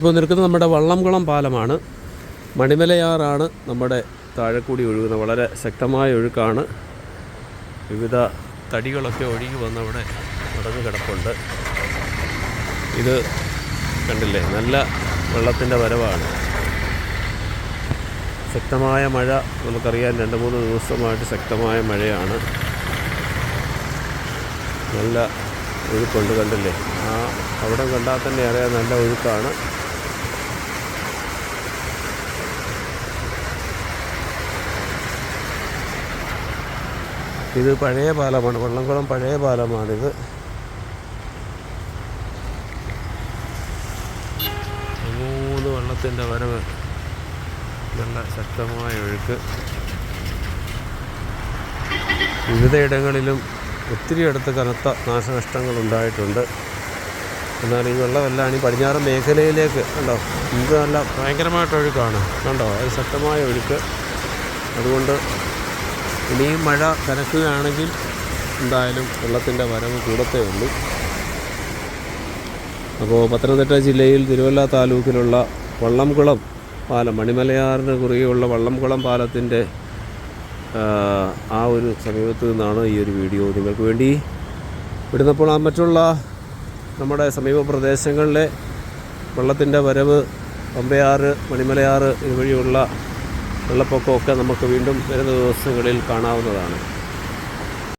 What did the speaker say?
ഇപ്പോൾ നിൽക്കുന്നത് നമ്മുടെ വള്ളംകുളം പാലമാണ്. മണിമലയാറാണ് നമ്മുടെ താഴെക്കൂടി ഒഴുകുന്ന വളരെ ശക്തമായ ഒഴുക്കാണ്. വിവിധ തടികളൊക്കെ ഒഴുകി വന്നവിടെ നടന്നു കിടപ്പുണ്ട്. ഇത് കണ്ടില്ലേ? നല്ല വെള്ളത്തിന്റെ വരവാണ്. ശക്തമായ മഴ നമുക്കറിയാം. രണ്ട് മൂന്ന് ദിവസമായിട്ട് ശക്തമായ മഴയാണ്. നല്ല ഒഴുക്കുണ്ട് കണ്ടില്ലേ? ആ അവിടെ കണ്ടാൽ തന്നെ അറിയാം നല്ല ഒഴുക്കാണ്. ഇത് പഴയ പാലമാണ്. വള്ളംകുളം പഴയ പാലമാണിത്. മൂന്ന് വള്ളത്തിന്റെ വരവ്. നല്ല ശക്തമായ ഒഴുക്ക്. വിവിധയിടങ്ങളിലും ഒത്തിരി അടുത്ത് കനത്ത നാശനഷ്ടങ്ങൾ ഉണ്ടായിട്ടുണ്ട്. എന്നാൽ ഈ വെള്ളമെല്ലാം ഈ പടിഞ്ഞാറൻ മേഖലയിലേക്ക് കണ്ടോ? ഇത് നല്ല ഭയങ്കരമായിട്ട് ഒഴുക്കാണ് കണ്ടോ? അത് ശക്തമായ ഒഴുക്ക്. അതുകൊണ്ട് ഇനിയും മഴ കനക്കുകയാണെങ്കിൽ എന്തായാലും വെള്ളത്തിന്റെ വരവ് കൂടത്തേ ഉള്ളൂ. അപ്പോൾ പത്തനംതിട്ട ജില്ലയിൽ തിരുവല്ല താലൂക്കിലുള്ള വള്ളംകുളം പാലം മണിമലയാറിന് കുറുകെയുള്ള വള്ളംകുളം പാലത്തിന്റെ ആ, ഒരു സമീപത്ത് നിന്നാണ് ഈ ഒരു വീഡിയോ നിങ്ങൾക്ക് വേണ്ടി വിടുന്നപ്പോൾ ആ മറ്റുള്ള നമ്മുടെ സമീപ പ്രദേശങ്ങളിലെ വെള്ളത്തിന്റെ വരവ് പമ്പയാറ് മണിമലയാറ് ഇതുവഴിയുള്ള വെള്ളപ്പൊക്കമൊക്കെ നമുക്ക് വീണ്ടും വരുന്ന ദിവസങ്ങളിൽ കാണാവുന്നതാണ്.